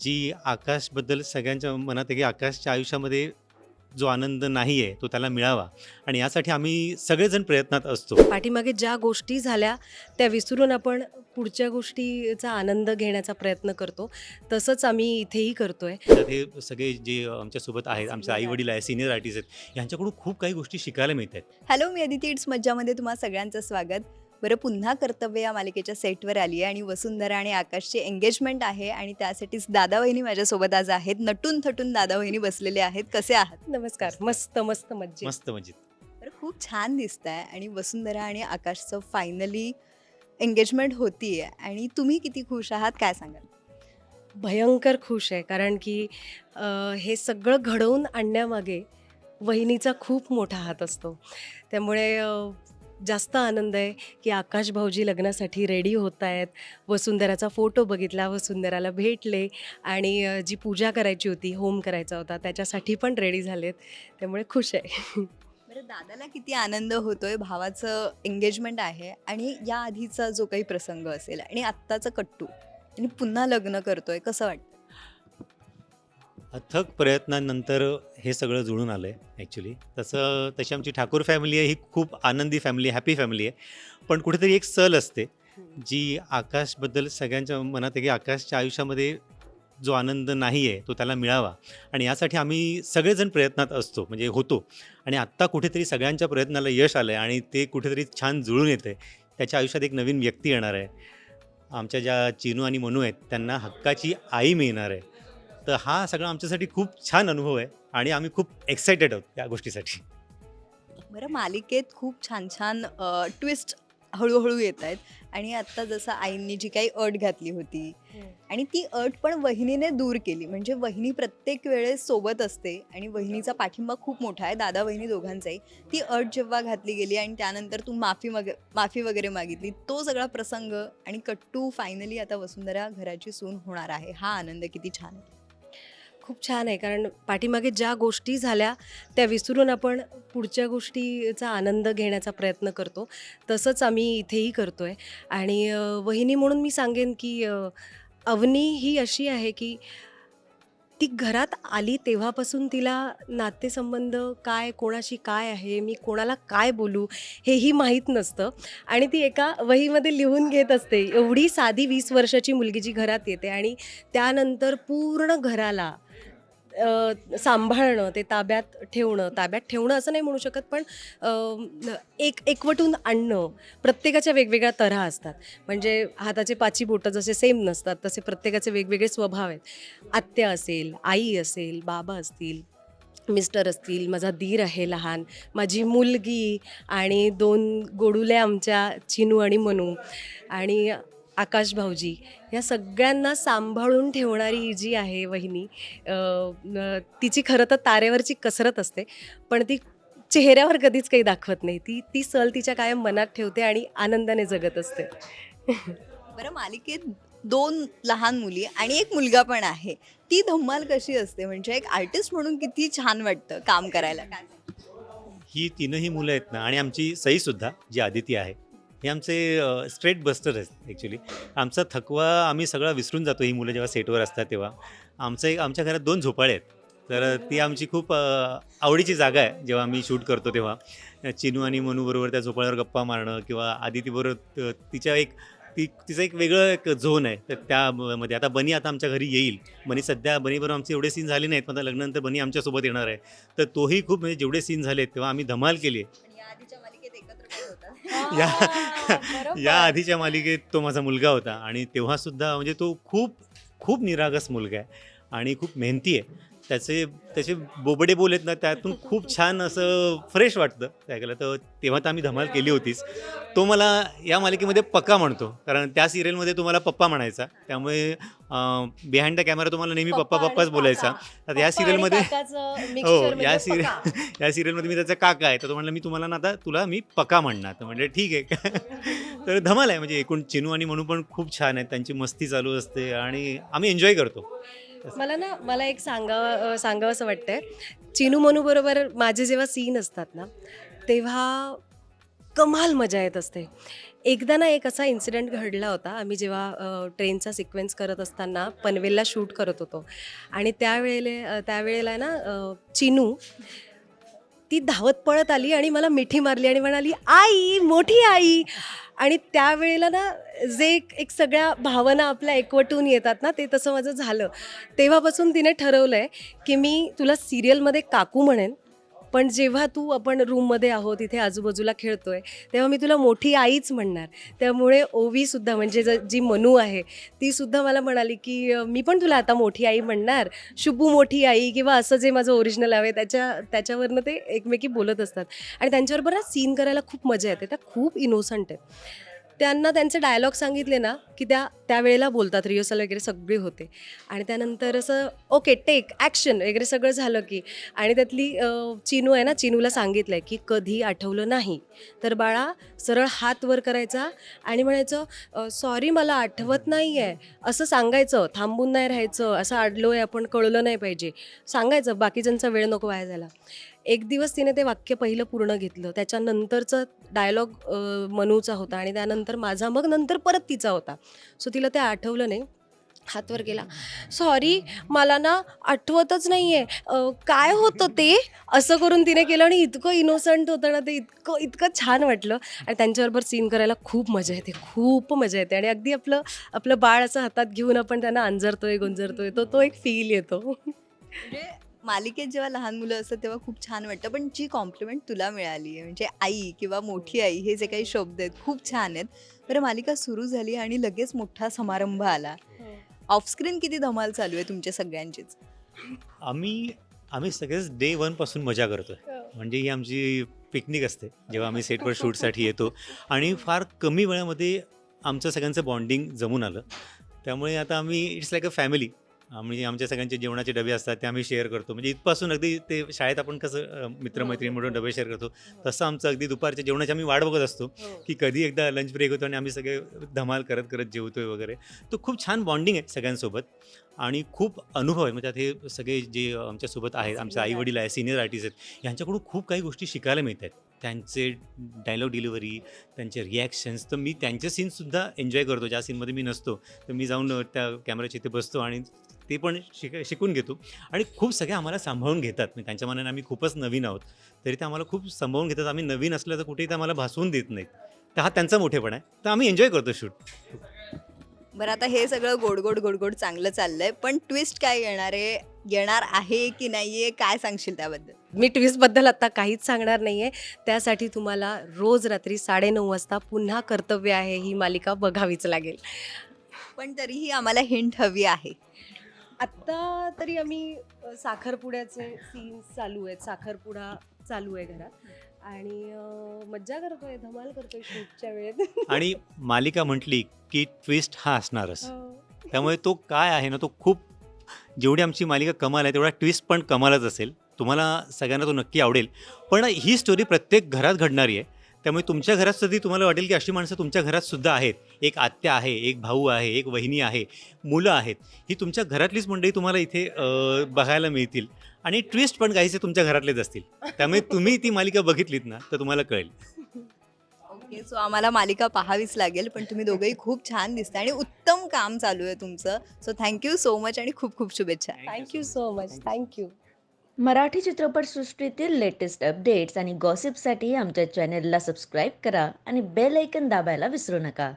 जी आकाशबद्दल सगळ्यांच्या मनात आहे की आकाशच्या आयुष्यामध्ये जो आनंद नाही आहे तो त्याला मिळावा. आणि यासाठी आम्ही सगळेजण प्रयत्नात असतो. पाठीमागे ज्या गोष्टी झाल्या त्या विसरून आपण पुढच्या गोष्टीचा आनंद घेण्याचा प्रयत्न करतो. तसंच आम्ही इथेही करतोय. त्यात हे सगळे जे आमच्यासोबत आहेत आमचे आई वडील आहेत सिनियर आर्टिस्ट आहेत यांच्याकडून खूप काही गोष्टी शिकायला मिळत आहेत हॅलो मी अदिती इट्स मज्जामध्ये तुम्हा सगळ्यांचं स्वागत. बरं पुन्हा कर्तव्य या मालिकेच्या सेटवर आली आहे आणि वसुंधरा आणि आकाशची एंगेजमेंट आहे आणि त्यासाठीच दादा वहिनी माझ्यासोबत आज आहेत. नटून थटून दादा वहिनी बसलेले आहेत. कसे आहात? नमस्कार. मस्त मस्त मज्जे मस्त मजेत बरं खूप छान दिसत आहे आणि वसुंधरा आणि आकाशचं फायनली एंगेजमेंट होती आहे आणि तुम्ही किती खुश आहात काय सांगाल? भयंकर खुश आहे. कारण की अं, हे सगळं घडवून आणण्यामागे वहिनीचा खूप मोठा हात असतो. त्यामुळे अं, जास्त आनंद आहे की आकाश भाऊजी लग्नासाठी रेडी होत आहेत. वसुंधराचा फोटो बघितला वसुंधराला भेटले आणि जी पूजा करायची होती होम करायचा होता त्याच्यासाठी पण रेडी झालेत. त्यामुळे खुश आहे. बरं दादाला किती आनंद होतोय भावाचं एंगेजमेंट आहे आणि या आधीचा जो काही प्रसंग असेल आणि आत्ताचं कट्टू. आणि पुन्हा लग्न करतोय कसं वाटतं अथक प्रयत्नांनंतर हे सगळं जुळून आलं आहे ॲक्च्युली तसं तशी आमची ठाकूर फॅमिली आहे ही खूप आनंदी फॅमिली हॅपी फॅमिली आहे. पण कुठेतरी एक सल असते जी आकाशबद्दल सगळ्यांच्या मनात आहे की आकाशच्या आयुष्यामध्ये जो आनंद नाही आहे तो त्याला मिळावा. आणि यासाठी आम्ही सगळेजण प्रयत्नात असतो म्हणजे होतो. आणि आत्ता कुठेतरी सगळ्यांच्या प्रयत्नाला यश आलं आहे आणि ते कुठेतरी छान जुळून येतं आहे त्याच्या आयुष्यात एक नवीन व्यक्ती येणार आहे. आमच्या ज्या चिनू आणि मनू आहेत त्यांना हक्काची आई मिळणार आहे. तर हा सगळा आमच्यासाठी खूप छान अनुभव आहे आणि आम्ही खूप एक्सायटेड आहोत या गोष्टीसाठी. बरं मालिकेत खूप छान छान ट्विस्ट हळूहळू येत आहेत आणि आत्ता जसं आईंनी जी काही अट घातली होती आणि ती अट पण वहिनीने दूर केली. म्हणजे वहिनी प्रत्येक वेळेस सोबत असते आणि वहिनीचा पाठिंबा खूप मोठा आहे. दादा वहिनी दोघांचाही. ती अट जेव्हा घातली गेली आणि त्यानंतर तू माफी मग माफी वगैरे मागितली तो सगळा प्रसंग आणि कट्टू फायनली आता वसुंधरा घराची सून होणार आहे. हा आनंद किती छान आहे. खूप छान आहे. कारण पाठीमागे ज्या गोष्टी झाल्या त्या विसरून आपण पुढच्या गोष्टीचा आनंद घेण्याचा प्रयत्न करतो. तसंच आम्ही इथेही करतो आहे आणि वहिनी म्हणून मी सांगेन की अवनी ही अशी आहे की ती घरात आली तेव्हापासून तिला नातेसंबंध काय कोणाशी काय आहे मी कोणाला काय बोलू हेही माहीत नसतं. आणि ती एका वहीमध्ये लिहून घेत असते. एवढी साधी वीस वर्षाची मुलगी जी घरात येते आणि त्यानंतर पूर्ण घराला सांभाळणं ते ताब्यात ठेवणं ताब्यात ठेवणं असं नाही म्हणू शकत पण एक एकवटून आणणं प्रत्येकाच्या वेगवेगळ्या तऱ्हा असतात. म्हणजे हाताचे पाची बोटं जसे सेम नसतात तसे प्रत्येकाचे वेगवेगळे स्वभाव आहेत. आत्या असेल आई असेल बाबा असतील मिस्टर असतील माझा दीर आहे लहान माझी मुलगी आणि दोन गोडुले आमच्या चिनू आणि मनू. आणि आकाश भाऊजी या सगळ्यांना सांभाळून ठेवणारी ही जी आहे वहिनी तिची खरं तर तारेवरची कसरत असते पण ती चेहऱ्यावर कधीच काही दाखवत नाही. ती ती सल तिच्या कायम मनात ठेवते आणि आनंदाने जगत असते. बरं मालिकेत दोन लहान मुली आणि एक मुलगा पण आहे. ती धम्माल कशी असते? म्हणजे एक आर्टिस्ट म्हणून किती छान वाटतं काम करायला? ही तीनही मुलं आहेत ना आणि आमची सईसुद्धा जी आदिती आहे हे आमचे स्ट्रेट बस्टर आहेत ॲक्च्युली आमचा थकवा आम्ही सगळा विसरून जातो ही मुलं जेव्हा सेटवर असतात तेव्हा. आमचं एक आमच्या घरात दोन झोपाळे आहेत. तर ती आमची खूप आवडीची जागा आहे जेव्हा आम्ही शूट करतो तेव्हा. चिनू आणि मनूबरोबर त्या झोपाळ्यावर गप्पा मारणं किंवा आदितीबरोबर तिच्या एक ती तिचं एक वेगळं एक झोन आहे. तर त्यामध्ये आता बनी आता आमच्या घरी येईल. बनी सध्या बनीबरोबर आमचे एवढे सीन झाले नाहीत पण आता लग्नानंतर बनी आमच्यासोबत येणार आहे. तर तोही खूप म्हणजे जेवढे सीन झाले तेव्हा आम्ही धमाल केली आहे. या या आधीच्या मालिकेत तो माझा मुलगा होता आणि तेव्हासुद्धा म्हणजे तो खूप खूप निरागस मुलगा आहे आणि खूप मेहनती आहे. त्याचे त्याचे बोबडे बोल आहेत ना त्यातून खूप छान असं फ्रेश वाटतं. ऐकायला तर तेव्हा तर आम्ही धमाल केली होतीच. तो मला या मालिकेमध्ये पक्का म्हणतो. कारण त्या सिरियलमध्ये तुम्हाला पप्पा म्हणायचा. त्यामुळे बिहाइंड द कॅमेरा तुम्हाला नेहमी पप्पा पप्पाच बोलायचा. तर या सिरियलमध्ये हो या सिरियल या सिरियलमध्ये मी त्याचा काका आहे. तर तो म्हणला मी तुम्हाला ना आता तुला मी पका म्हणणार. तर म्हणलं ठीक आहे. तर धमाल आहे. म्हणजे एकूण चिनू आणि म्हणू पण खूप छान आहेत. त्यांची मस्ती चालू असते आणि आम्ही एन्जॉय करतो. मला ना मला एक सांगावं सांगावं असं वाटतंय. चिनू मनू बरोबर माझे जेव्हा सीन असतात ना तेव्हा कमाल मजा येत असते. एकदा ना एक असा इन्सिडेंट घडला होता. आम्ही जेव्हा ट्रेनचा सिक्वेन्स करत असताना पनवेलला शूट करत होतो. आणि त्यावेळेला त्यावेळेला ना चिनू ती धावत पळत आली आणि मला मिठी मारली आणि म्हणाली आई मोठी आई. आणि त्यावेळेला ना जे एक सगळ्या भावना आपल्या एकवटून येतात ना ते तसं माझं झालं. तेव्हापासून तिने ठरवलं आहे की मी तुला सिरियलमध्ये काकू म्हणेन पण जेव्हा तू आपण रूममध्ये आहोत इथे आजूबाजूला खेळतोय तेव्हा मी तुला मोठी आईच म्हणणार. त्यामुळे ओवीसुद्धा म्हणजे ज जी मनू आहे तीसुद्धा मला म्हणाली की मी पण तुला आता मोठी आई म्हणणार. शुभू मोठी आई किंवा असं जे माझं ओरिजिनल आहे त्याच्या त्याच्यावरनं ते एकमेकी बोलत असतात. आणि त्यांच्याबरोबर ना सीन करायला खूप मजा येते त्या खूप इनोसंट आहेत. त्यांना त्यांचे डायलॉग सांगितले ना की त्या त्यावेळेला बोलतात रिहर्सल वगैरे सगळे होते. आणि त्यानंतर असं ओके टेक ॲक्शन वगैरे सगळं झालं की आणि त्यातली चिनू आहे ना चिनूला सांगितलं आहे की कधी आठवलं नाही. तर बाळा सरळ हात वर करायचा आणि म्हणायचं सॉरी मला आठवत नाही आहे असं सांगायचं थांबून नाही राहायचं. असं अडलो आहे आपण कळलं नाही पाहिजे. सांगायचं बाकीच्यांचा वेळ नको वाया झाला एक दिवस तिने ते वाक्य पहिलं पूर्ण घेतलं. त्याच्यानंतरचं डायलॉग मनूचा होता आणि त्यानंतर माझा मग नंतर परत तिचा होता. सो तिला ते आठवलं नाही. हातवर गेला. सॉरी मला ना आठवतच नाही आहे काय होतं ते? असं करून तिने केलं आणि इतकं इनोसंट होतं ना ते इतकं इतकं छान वाटलं. आणि त्यांच्याबरोबर सीन करायला खूप मजा येते खूप मजा येते. आणि अगदी आपलं आपलं बाळ असं हातात घेऊन आपण त्यांना अंजरतोय गुंजरतोय. तो तो एक फील येतो. म्हणजे मालिकेत जेव्हा लहान मुलं असतात तेव्हा खूप छान वाटतं. पण जी कॉम्प्लिमेंट तुला मिळाली आहे म्हणजे आई किंवा मोठी आई हे जे काही शब्द आहेत खूप छान आहेत. बरं मालिका सुरू झाली आणि लगेच मोठा समारंभ आला. ऑफस्क्रीन किती धमाल चालू आहे तुमच्या सगळ्यांचीच? आम्ही आम्ही सगळेच डे वनपासून मजा करतोय. म्हणजे ही आमची पिकनिक असते जेव्हा आम्ही सेटवर शूटसाठी येतो. आणि फार कमी वेळामध्ये आमचं सगळ्यांचं बॉन्डिंग जमून आलं. त्यामुळे आता आम्ही इट्स लाईक अ फॅमिली म्हणजे आमच्या सगळ्यांचे जेवणाचे डबे असतात ते आम्ही शेअर करतो. म्हणजे इथपासून अगदी ते शाळेत आपण कसं मित्रमैत्रिणी म्हणून डबे शेअर करतो तसं आमचं अगदी दुपारच्या जेवणाची आम्ही वाट बघत असतो की कधी एकदा लंच ब्रेक होतो आणि आम्ही सगळे धमाल करत करत जेवतोय वगैरे. तो खूप छान बॉन्डिंग आहे सगळ्यांसोबत. आणि खूप अनुभव आहे. म्हणजे हे सगळे जे आमच्यासोबत आहेत आमचे आई वडील आहे सिनियर आर्टिस्ट आहेत यांच्याकडून खूप काही गोष्टी शिकायला मिळत आहेत. त्यांचे डायलॉग डिलिव्हरी त्यांचे रिॲक्शन्स तर मी त्यांचे सीन्ससुद्धा एन्जॉय करतो. ज्या सीनमध्ये मी नसतो तर मी जाऊन त्या कॅमेऱ्याच्या इथे बसतो आणि ते पण शिक शिकून घेतो. आणि खूप सगळे आम्हाला सांभाळून घेतात. म्हणजे त्यांच्या मनाने आम्ही खूपच नवीन आहोत. तरी ते आम्हाला खूप सांभाळून घेतात. आम्ही नवीन असलं तर कुठेही ते आम्हाला भासवून देत नाहीत. तर हा त्यांचा मोठेपणा आहे. तर आम्ही एन्जॉय करतो शूट बरं आता हे सगळं गोड गोड गोड गोड चांगलं चाललंय पण ट्विस्ट काय येणार आहे? येणार आहे की नाहीये? काय सांगशील त्याबद्दल? मी ट्विस्टबद्दल आता काहीच सांगणार नाही आहे त्यासाठी तुम्हाला रोज रात्री साडेनऊ वाजता पुन्हा कर्तव्य आहे ही मालिका बघावीच लागेल. पण तरीही आम्हाला हिंट हवी आहे. आत्ता तरी आम्ही साखरपुड्याचे सीन्स चालू आहेत. साखरपुडा चालू आहे घरात. आणि मज्जा करतोय धमाल करतोय शूटच्या वेळेत. आणि मालिका म्हटली की ट्विस्ट हा असणारच. हो. त्यामुळे तो काय आहे ना तो खूप जेवढी आमची मालिका कमाल आहे तेवढा ट्विस्ट पण कमालच असेल. तुम्हाला सगळ्यांना तो नक्की आवडेल. पण ही स्टोरी प्रत्येक घरात घडणारी आहे. त्यामुळे तुमच्या घरात सुद्धा तुम्हाला वाटेल की अशी माणसं तुमच्या घरात सुद्धा आहेत. एक आत्या आहे एक भाऊ आहे एक वहिनी आहे मुलं आहेत. ही तुमच्या घरातलीच मंडळी तुम्हाला इथे बघायला मिळतील. आणि ट्विस्ट पण काहीसे तुमच्या घरातलेच असतील. त्यामुळे तुम्ही ती मालिका बघितलीत ना तर तुम्हाला कळेल. ओके सो आम्हाला मालिका पाहावीच लागेल पण तुम्ही दोघंही खूप छान दिसता आणि उत्तम काम चालू आहे तुमचं. सो थँक्यू सो मच आणि खूप खूप शुभेच्छा. Thank you so much thank you Marathi चित्रपटसृष्टीतील लेटेस्ट अपडेट्स आणि गॉसिपसाठी आमच्या चॅनेलला सबस्क्राईब करा आणि बेल ऐकन दाबायला विसरू नका.